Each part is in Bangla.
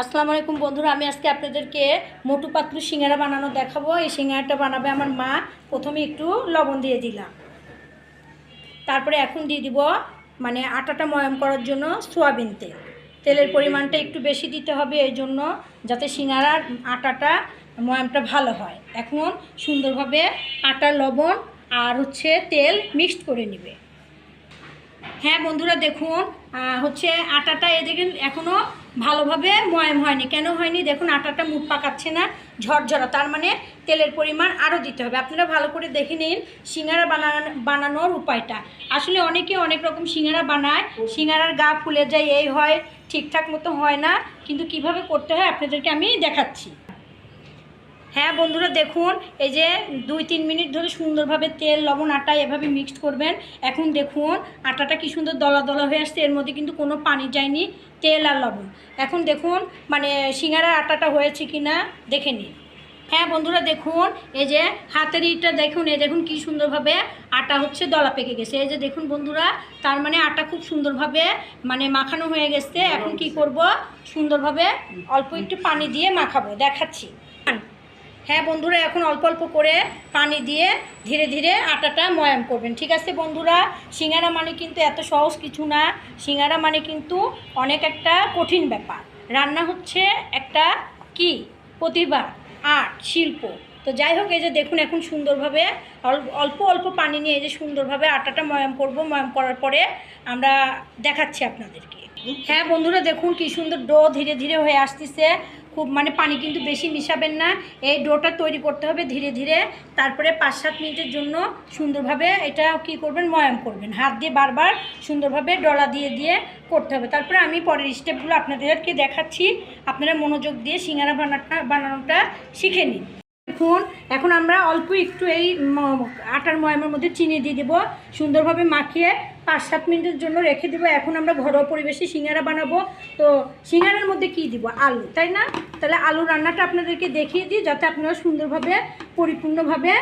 আসসালামু আলাইকুম বন্ধুরা, আমি আজকে আপনাদেরকে মোটু পাতলু সিঙ্গারা বানানো দেখাবো। এই সিঙ্গারাটা বানাবে আমার মা। প্রথমে একটু লবণ দিয়ে দিলাম। তারপরে এখন দিয়ে দিব মানে আটাটা ময়াম করার জন্য সোয়াবিন তেল। তেলের পরিমাণটা একটু বেশি দিতে হবে, এই জন্য যাতে সিঙ্গারার আটাটা, ময়ামটা ভালো হয়। এখন সুন্দরভাবে আটা, লবণ আর হচ্ছে তেল মিক্সড করে নেবে। হ্যাঁ বন্ধুরা, দেখুন হচ্ছে আটাটা এদিকে এখনও ভালোভাবে ময়াম হয়নি। কেন হয়নি? দেখুন, আটাটা মুখ পাকাচ্ছে না, ঝরঝরা। তার মানে তেলের পরিমাণ আরও দিতে হবে। আপনারা ভালো করে দেখে নিন সিঙ্গারা বানানো বানানোর উপায়টা। আসলে অনেকে অনেক রকম সিঙ্গারা বানায়, সিঙ্গারার গা ফুলে যায়, এই হয়, ঠিকঠাক মতো হয় না, কিন্তু কীভাবে করতে হয় আপনাদেরকে আমি দেখাচ্ছি। হ্যাঁ বন্ধুরা দেখুন, এই যে দুই তিন মিনিট ধরে সুন্দরভাবে তেল, লবণ, আটা এভাবে মিক্সড করবেন। এখন দেখুন, আটাটা কি সুন্দর দলা দলা হয়ে আসছে, এর মধ্যে কিন্তু কোনো পানি যায়নি, তেল আর লবণ। এখন দেখুন মানে সিঙ্গারার আটাটা হয়েছে কি না দেখে নিন। হ্যাঁ বন্ধুরা দেখুন, এই যে হাতের ইটা দেখুন, এই দেখুন কি সুন্দরভাবে আটা হচ্ছে দলা পেকে গেছে। এই যে দেখুন বন্ধুরা, তার মানে আটা খুব সুন্দরভাবে মানে মাখানো হয়ে গেছে। এখন কি করব, সুন্দরভাবে অল্প একটু পানি দিয়ে মাখাবো, দেখাচ্ছি। হ্যাঁ বন্ধুরা, এখন অল্প অল্প করে পানি দিয়ে ধীরে ধীরে আটাটা ময়াম করবেন। ঠিক আছে বন্ধুরা? সিঙ্গারা মানে কিন্তু এত সহজ কিছু না। সিঙ্গারা মানে কিন্তু অনেক একটা কঠিন ব্যাপার। রান্না হচ্ছে একটা কি? প্রতিভা, আর্ট, শিল্প। তো যাই হোক, এই যে দেখুন এখন সুন্দরভাবে অল- অল্প অল্প পানি নিয়ে এই যে সুন্দরভাবে আটাটা ময়াম করব। ময়াম করার পরে আমরা দেখাচ্ছি আপনাদেরকে। হ্যাঁ বন্ধুরা, দেখুন কি সুন্দর ডো ধীরে ধীরে হয়ে আসতেছে। খুব মানে পানি কিন্তু বেশি মিশাবেন না। এই ডোটা তৈরি করতে হবে ধীরে ধীরে। তারপরে পাঁচ সাত মিনিটের জন্য সুন্দরভাবে এটা কি করবেন, ময়াম করবেন। হাত দিয়ে বারবার সুন্দরভাবে ডলা দিয়ে দিয়ে করতে হবে। তারপরে আমি পরের স্টেপগুলো আপনাদেরকে দেখাচ্ছি। আপনারা মনোযোগ দিয়ে সিঙ্গারা বানাটা, বানানোটা শিখে নিন। দেখুন, এখন আমরা অল্প একটু এই আটার ময়ামের মধ্যে চিনি দিয়ে দেবো। সুন্দরভাবে মাখিয়ে পাঁচ সাত মিনিটের জন্য রেখে দেবো। এখন আমরা ঘরোয়া পরিবেশে সিঙ্গারা বানাবো। তো সিঙ্গারার মধ্যে কি দিব? আলু, তাই না? তাহলে আলু রান্নাটা আপনাদেরকে দেখিয়ে দিই, যাতে আপনারা সুন্দরভাবে, পরিপূর্ণভাবে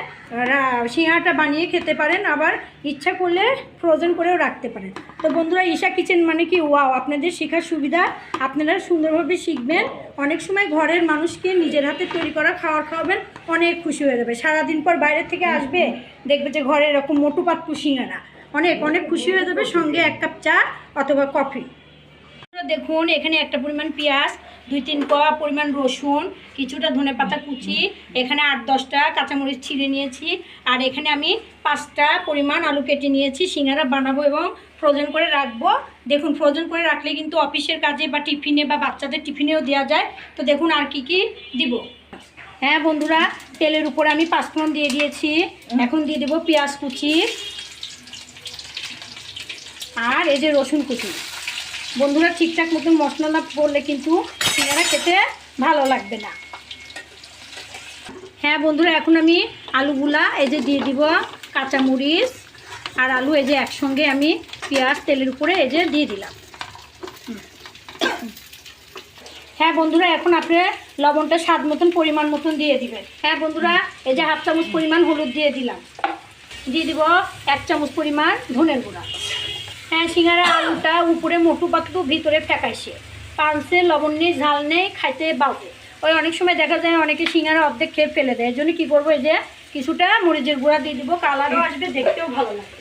সিঙ্গারাটা বানিয়ে খেতে পারেন। আবার ইচ্ছা করলে ফ্রোজেন করেও রাখতে পারেন। তো বন্ধুরা, ঈশা কিচেন মানে কি? ওয়াও, আপনাদের শেখার সুবিধা। আপনারা সুন্দরভাবে শিখবেন। অনেক সময় ঘরের মানুষকে নিজের হাতে তৈরি করা খাওয়ার খাওয়াবেন, অনেক খুশি হয়ে যাবে। সারাদিন পর বাইরে থেকে আসবে, দেখবে যে ঘরে এরকম মোটু পাতলু সিঙ্গারা। অনেক অনেক খুশি হয়ে যাবে সঙ্গে এক কাপ চা অথবা কফি। দেখুন, এখানে একটা পরিমাণ পেঁয়াজ, দুই তিন কোয়া পরিমাণ রসুন, কিছুটা ধনে পাতা কুচি, এখানে আট দশটা কাঁচামরিচ ছিঁড়ে নিয়েছি, আর এখানে আমি পাঁচটা পরিমাণ আলু কেটে নিয়েছি, সিঙ্গারা বানাবো এবং ফ্রোজেন করে রাখব। দেখুন, ফ্রোজেন করে রাখলে কিন্তু অফিসের কাজে বা টিফিনে বা বাচ্চাদের টিফিনেও দেওয়া যায়। তো দেখুন আর কি কি দিব। হ্যাঁ বন্ধুরা, তেলের উপরে আমি পাঁচফোড়ন দিয়ে দিয়েছি। এখন দিয়ে দেবো পেঁয়াজ কুচি। আর এই যে রসুন কুচি। বন্ধুরা ঠিকঠাক মতো মশলা না পড়লে কিন্তু সিঙ্গারা খেতে ভালো লাগবে না। হ্যাঁ বন্ধুরা, এখন আমি আলুগুলা এই যে দিয়ে দিব কাঁচামরিচ আর আলু এই যে একসঙ্গে আমি পেঁয়াজ তেলের উপরে এই যে দিয়ে দিলাম। হ্যাঁ বন্ধুরা, এখন আপনি লবণটা স্বাদ মতন, পরিমাণ মতন দিয়ে দিবেন। হ্যাঁ বন্ধুরা, এই যে হাফ চামচ পরিমাণ হলুদ দিয়ে দিলাম। দিয়ে দিব এক চামচ পরিমাণ ধনের গুঁড়া। সিঙ্গারা, আলুটা উপরে মোটু পাতলু ভিতরে ফেকাইছে। পানসে লবণ নেই, ঝাল নেই, খাইতে বাবু। ওই অনেক সময় দেখা যায় অনেকে সিঙ্গারা অর্ধেক খেয়ে ফেলে দেয়। এর জন্য কী করব, এই যে কিছুটা মরিচের গুঁড়া দিয়ে দিব, কালারও আসবে, দেখতেও ভালো লাগবে।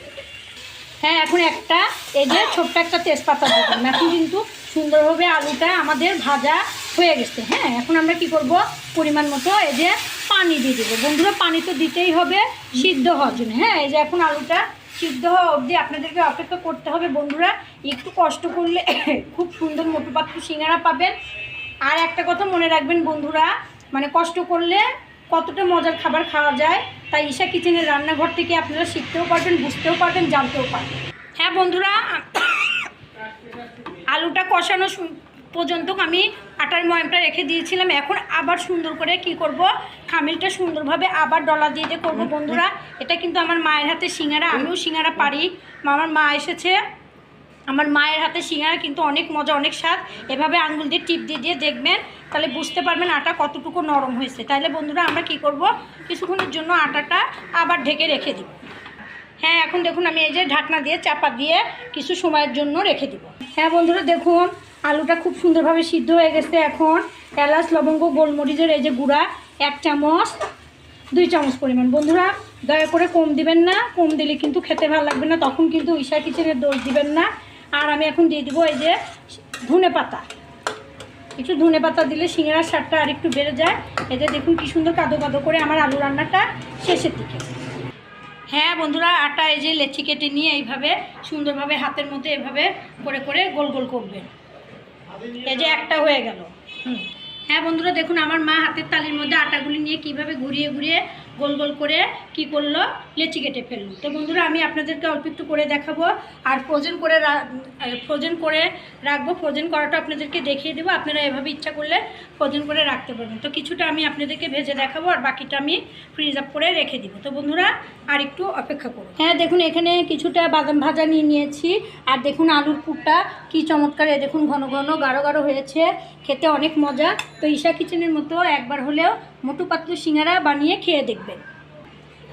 হ্যাঁ এখন একটা, এই যে ছোট্ট একটা তেজপাতা দিলাম। এখন কিন্তু সুন্দরভাবে আলুটা আমাদের ভাজা হয়ে গেছে। হ্যাঁ এখন আমরা কি করব, পরিমাণ মতো এই যে পানি দিয়ে দেবো। বন্ধুরা, পানি তো দিতেই হবে, সিদ্ধ হওয়ার জন্য। হ্যাঁ এই যে এখন আলুটা সিদ্ধ হওয়া অবধি আপনাদেরকে অপেক্ষা করতে হবে, বন্ধুরা। একটু কষ্ট করলে খুব সুন্দর মোটু পাতলু সিঙ্গারা পাবেন। আর একটা কথা মনে রাখবেন, বন্ধুরা মানে কষ্ট করলে কতটা মজার খাবার খাওয়া যায়, তাই ঈশা কিচেনের রান্নাঘর থেকে আপনারা শিখতেও পারবেন, বুঝতেও পারবেন, জানতেও পারবেন। হ্যাঁ বন্ধুরা, আলুটা কষানো পর্যন্ত আমি আটার ময়ামটা রেখে দিয়েছিলাম। এখন আবার সুন্দর করে কি করব? খামিলটা সুন্দরভাবে আবার ডলা দিয়ে দিয়ে করব বন্ধুরা। এটা কিন্তু আমার মায়ের হাতে সিঙ্গারা, আমিও সিঙ্গারা পারি। আমার মা এসেছে। আমার মায়ের হাতে সিঙ্গারা কিন্তু অনেক মজা, অনেক স্বাদ। এভাবে আঙুল দিয়ে, টিপ দিয়ে দিয়ে দেখবেন, তাহলে বুঝতে পারবেন আটা কতটুকু নরম হয়েছে। তাহলে বন্ধুরা আমরা কি করব? কিছুক্ষণের জন্য আটাটা আবার ঢেকে রেখে দিব। হ্যাঁ এখন দেখুন আমি এই যে ঢাকনা দিয়ে, চাপা দিয়ে কিছু সময়ের জন্য রেখে দিব। হ্যাঁ বন্ধুরা, দেখুন আলুটা খুব সুন্দরভাবে সিদ্ধ হয়ে গেছে এখন এলাচ, লবঙ্গ, গোলমরিচের এই যে গুঁড়া, এক চামচ, দুই চামচ পরিমাণ। বন্ধুরা, দয়া করে কম দিবেন না, কম দিলে কিন্তু খেতে ভালো লাগবে না, তখন কিন্তু ঈশা কিচেনের দোষ দিবেন না। আর আমি এখন দিয়ে দিব এই যে ধনে পাতা। একটু ধনে পাতা দিলে সিঙ্গারার স্বাদটা আর একটু বেড়ে যায়। এতে দেখুন কি সুন্দর কাদো কাদো করে আমার আলু রান্নাটা শেষের দিকে। হ্যাঁ বন্ধুরা, আটা এই যে লেচি কেটে নিয়ে এইভাবে সুন্দরভাবে হাতের মধ্যে এভাবে করে করে গোল গোল করবেন। এই যে একটা হয়ে গেল। হুম। হ্যাঁ বন্ধুরা, দেখুন, আমার মা হাতের তালির মধ্যে আটাগুলি নিয়ে কীভাবে ঘুরিয়ে ঘুরিয়ে গোল গোল করে কি করল? লেচি কেটে ফেলল। তো বন্ধুরা, আমি আপনাদেরকে অল্প একটু করে দেখাবো। আর ফ্রোজেন করে ফ্রোজেন করে রাখব। ফ্রোজেন করাটা আপনাদেরকে দেখিয়ে দেবো। আপনারা এভাবে ইচ্ছা করলে ফ্রোজেন করে রাখতে পারবেন। তো কিছুটা আমি আপনাদেরকে ভেজে দেখাবো আর বাকিটা আমি ফ্রিজ আপ করে রেখে দিব। তো বন্ধুরা, আর একটু অপেক্ষা করুন। হ্যাঁ দেখুন, এখানে কিছুটা বাদাম ভাজা নিয়ে নিয়েছি। আর দেখুন, আলুর পুরটা কি চমৎকার। এ দেখুন, ঘন ঘন, গাঢ় গাঢ় হয়েছে। খেতে অনেক মজা। তো ঈশা কিচেনের মতো একবার হলেও মোটু পাতলু সিঙ্গারা বানিয়ে খেয়ে দেখবেন।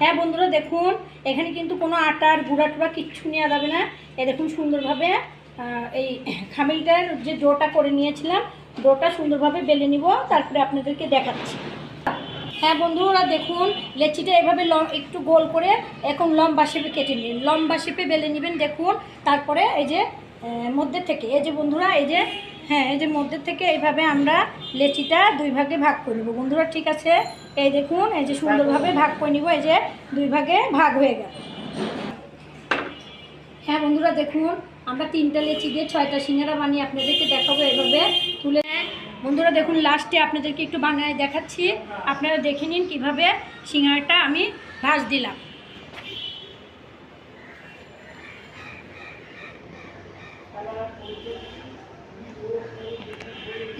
হ্যাঁ বন্ধুরা, দেখুন, এখানে কিন্তু কোনো আটার গুঁড়া টুড়া কিচ্ছু নেওয়া যাবে না। এ দেখুন সুন্দরভাবে এই খামিলটার যে ডোটা করে নিয়েছিলাম, ডোটা সুন্দরভাবে বেলে নিব, তারপরে আপনাদেরকে দেখাচ্ছি। হ্যাঁ বন্ধুরা, দেখুন, লেচিটা এভাবে একটু গোল করে এখন লম্বা শেপে কেটে নিন। লম্বা শেপে বেলে নেবেন, দেখুন, তারপরে এই যে মধ্যে থেকে, এই যে বন্ধুরা, এই যে হ্যাঁ এই যে মধ্যে থেকে এইভাবে আমরা লেচিটা দুই ভাগে ভাগ করে নেব। বন্ধুরা, ঠিক আছে? এই দেখুন, এই যে সুন্দরভাবে ভাগ করে নিব, এই যে দুই ভাগে ভাগ হয়ে গেল। হ্যাঁ বন্ধুরা, দেখুন, আমরা তিনটা লেচি দিয়ে ছয়টা সিঙ্গারা বানিয়ে আপনাদেরকে দেখাবো এভাবে তুলে। বন্ধুরা, দেখুন, লাস্টে আপনাদেরকে একটু বানায় দেখাচ্ছি। আপনারা দেখে নিন কীভাবে সিঙ্গারাটা আমি ভাজ দিলাম।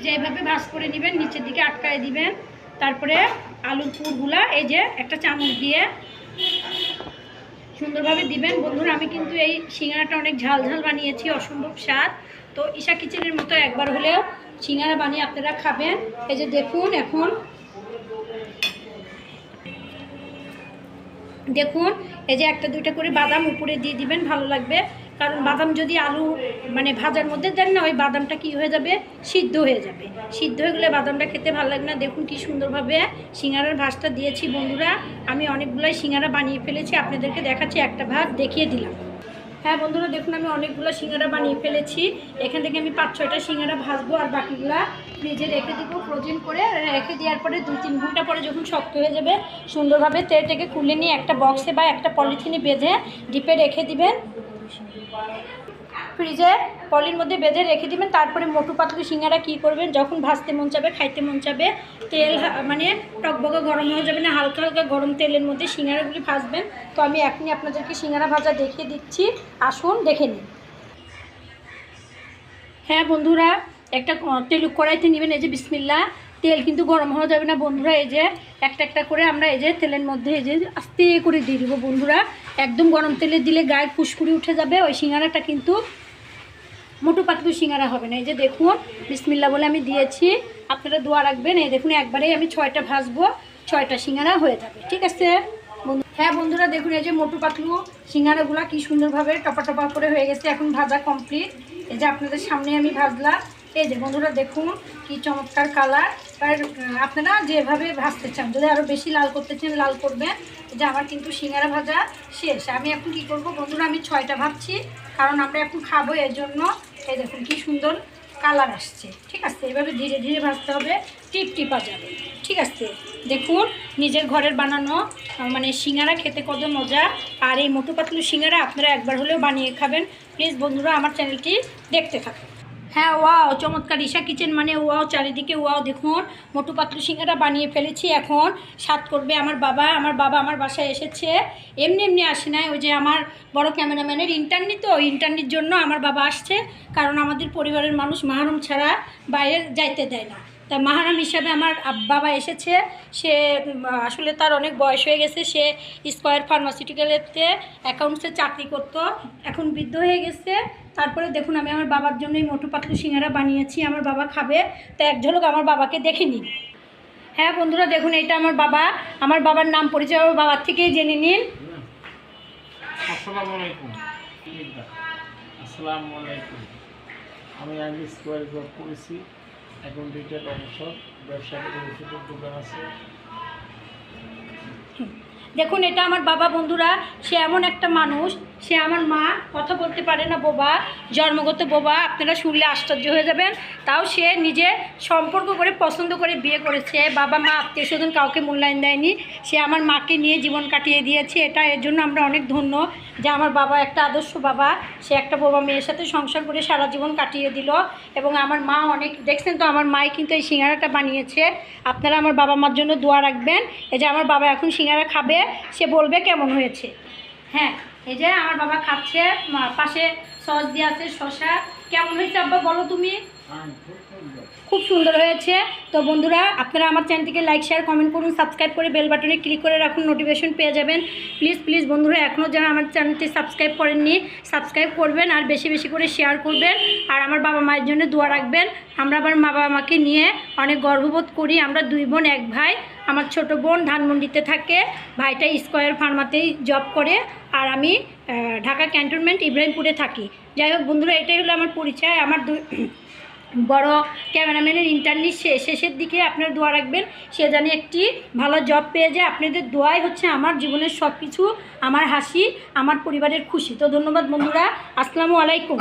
যে এইভাবে ভাজ করে নেবেন, নিচের দিকে আটকায় দিবেন, তারপরে আলুর পুরগুলা এই যে একটা চামচ দিয়ে সুন্দরভাবে দিবেন। বন্ধুরা, আমি কিন্তু এই সিঙ্গারাটা অনেক ঝাল ঝাল বানিয়েছি, অসম্ভব স্বাদ। তো ঈশা কিচেনের মতো একবার হলেও সিঙ্গারা বানিয়ে আপনারা খাবেন। এই যে দেখুন এখন, দেখুন, এই যে একটা দুইটা করে বাদাম উপরে দিয়ে দিবেন, ভালো লাগবে। কারণ বাদাম যদি আলু মানে ভাজার মধ্যে দেন না, ওই বাদামটা কি হয়ে যাবে? সিদ্ধ হয়ে যাবে। সিদ্ধ হয়ে গেলে বাদামটা খেতে ভালো লাগবে না। দেখুন কি সুন্দরভাবে সিঙ্গারার ভাজটা দিয়েছি বন্ধুরা। আমি অনেকগুলাই সিঙ্গারা বানিয়ে ফেলেছি, আপনাদেরকে দেখাচ্ছি একটা ভাজ দেখিয়ে দিলাম। হ্যাঁ বন্ধুরা, দেখুন আমি অনেকগুলো সিঙ্গারা বানিয়ে ফেলেছি। এখান থেকে আমি পাঁচ ছয়টা সিঙ্গারা ভাজবো আর বাকিগুলা ফ্রিজে রেখে দিব ফ্রোজেন করে। রেখে দেওয়ার পরে দু তিন ঘণ্টা পরে যখন শক্ত হয়ে যাবে, সুন্দরভাবে তেলটাকে খুলে নিয়ে একটা বক্সে বা একটা পলিথিনে বেঁধে ডিপে রেখে দিবেন। ফ্রিজে পলির মধ্যে বেঁধে রেখে দিবেন, তারপরে মোটু পাতলু সিঙ্গারা কী করবেন? যখন ভাজতে মন চাবে, খাইতে মন চাবে, তেল মানে টকবকা গরম হয়ে যাবে না, হালকা হালকা গরম তেলের মধ্যে সিঙ্গারাগুলি ভাজবেন। তো আমি এখনই আপনাদেরকে সিঙ্গারা ভাজা দেখিয়ে দিচ্ছি। আসুন, দেখে নিন। হ্যাঁ বন্ধুরা, একটা ক- তেল কড়াইতে নেবেন, এই যে বিসমিল্লা তেল কিন্তু গরম হওয়া যাবে না বন্ধুরা, এই যে একটা একটা করে আমরা এই যে তেলের মধ্যে এই যে আস্তে করে দিয়ে দিব বন্ধুরা। একদম গরম তেলে দিলে গায়ে ফুসকুড়ি উঠে যাবে, ওই সিঙ্গারাটা কিন্তু মোটু পাতলু সিঙ্গারা হবে না। এই যে দেখুন বিসমিল্লা বলে আমি দিয়েছি। আপনারা দোয়া রাখবেন, এই দেখুন একবারেই আমি ছয়টা ভাজবো, ছয়টা সিঙ্গারা হয়ে যাবে, ঠিক আছে? হ্যাঁ বন্ধুরা, দেখুন এই যে মোটু পাতলু সিঙ্গারাগুলা কি সুন্দরভাবে টপা টপা করে হয়ে গেছে, এখন ভাজা কমপ্লিট। এই যে আপনাদের সামনে আমি ভাজলাম। এই যে বন্ধুরা দেখুন, কি চমৎকার কালার আর আপনারা যেভাবে ভাজতে চান, যদি আরও বেশি লাল করতে চান, লাল করবেন। যে আমার কিন্তু সিঙ্গারা ভাজা শেষ। আমি এখন কি করব, বন্ধুরা, আমি ছয়টা ভাবছি কারণ আমরা এখন খাব এর জন্য। এই দেখুন কি সুন্দর কালার আসছে। ঠিক আছে, এভাবে ধীরে ধীরে ভাজতে হবে, টিপ টিপা যাবে। ঠিক আছে, দেখুন, নিজের ঘরের বানানো মানে সিঙ্গারা খেতে কত মজা। আর এই মোটু পাতলু সিঙ্গারা আপনারা একবার হলেও বানিয়ে খাবেন। প্লিজ বন্ধুরা, আমার চ্যানেলটি দেখতে থাকুন। হ্যাঁ ওয়াও, চমৎকার। ঈশা কিচেন মানে ওয়াও, চারিদিকে ওয়াও। দেখুন, মোটু পাতলু সিঙ্গারা বানিয়ে ফেলেছি এখন। স্বাদ করবে আমার বাবা আমার বাবা আমার বাসায় এসেছে। এমনি এমনি আসে নাই, ওই যে আমার বড় ক্যামেরাম্যানের ইন্টারনি তো ইন্টারনির জন্য আমার বাবা আসছে। কারণ আমাদের পরিবারের মানুষ মাহরুম ছাড়া বাইরে যাইতে দেয় না। তা মাহারাম হিসাবে আমার বাবা এসেছে। সে আসলে তার অনেক বয়স হয়ে গেছে। সে স্কোয়ার ফার্মাসিউটিক্যালেতে অ্যাকাউন্টসে চাকরি করতো। এখন বৃদ্ধ হয়ে গেছে। তারপরে দেখুন, আমি আমার বাবার জন্য এই মোটু পাতলু সিঙ্গারা বানিয়েছি, আমার বাবা খাবে। তা এক ঝলক আমার বাবাকে দেখে নিন। হ্যাঁ বন্ধুরা, দেখুন এটা আমার বাবা। আমার বাবার নাম পরিচয় আমার বাবার থেকেই জেনে নিন। আসসালামু আলাইকুম। আমি আগে স্কোয়ার জব করেছি। এখন রিটেল অংশ ব্যবসায়িক ওষুধের দোকান আছে। দেখুন, এটা আমার বাবা বন্ধুরা, সে এমন একটা মানুষ সে আমার মা, কথা বলতে পারে না বোবা, জন্মগত বোবা, আপনারা শুনলে আশ্চর্য হয়ে যাবেন। তাও সে নিজে সম্পর্ক করে পছন্দ করে বিয়ে করেছে। বাবা, মা, আত্মীয় স্বজন কাউকে মূল্যায়ন দেয়নি। সে আমার মাকে নিয়ে জীবন কাটিয়ে দিয়েছে। এটা এর জন্য আমরা অনেক ধন্য যে আমার বাবা একটা আদর্শ বাবা। সে একটা বোবা মেয়ের সাথে সংসার করে সারা জীবন কাটিয়ে দিল এবং আমার মা অনেক, দেখছেন তো আমার মাই কিন্তু এই সিঙ্গারাটা বানিয়েছে। আপনারা আমার বাবা মার জন্য দোয়া রাখবেন। এই যে আমার বাবা এখন সিঙ্গারা খাবে, সে বলবে কেমন হয়েছে। হ্যাঁ। এই যে আমার বাবা খাচ্ছে পাশে সস দিয়ে আছে শশা কেমন হয়েছে আব্বা বলো তুমি? খুব সুন্দর হয়েছে। তো বন্ধুরা, আপনারা আমার চ্যানেলটিকে লাইক শেয়ার কমেন্ট করুন সাবস্ক্রাইব করে বেল বাটনে ক্লিক করে রাখুন নোটিফিকেশন পেয়ে যাবেন। প্লিজ প্লিজ বন্ধুরা এখনও যারা আমার চ্যানেলটি সাবস্ক্রাইব করেননি সাবস্ক্রাইব করবেন আর বেশি বেশি করে শেয়ার করবেন। আর আমার বাবা মায়ের জন্য দোয়া রাখবেন। আমরা আবার মা বাবা মাকে নিয়ে অনেক গর্ববোধ করি। আমরা দুই বোন, এক ভাই। আমার ছোট বোন ধানমন্ডিতে থাকে। ভাইটা স্কোয়ার ফার্মাতেই জব করে। আর আমি ঢাকা ক্যান্টনমেন্ট ইব্রাহিমপুরে থাকি। যাই হোক বন্ধুরা, এটাই হলো আমার পরিচয়। আমার দুই বড় ক্যামেরাম্যানের ইন্টারনি শেষের দিকে আপনার দোয়া রাখবেন। সে যেন একটি ভালো জব পেয়ে যায়। আপনাদের দোয়াই হচ্ছে আমার জীবনের সব কিছু আমার হাসি, আমার পরিবারের খুশি। তো ধন্যবাদ বন্ধুরা। আসসালামু আলাইকুম।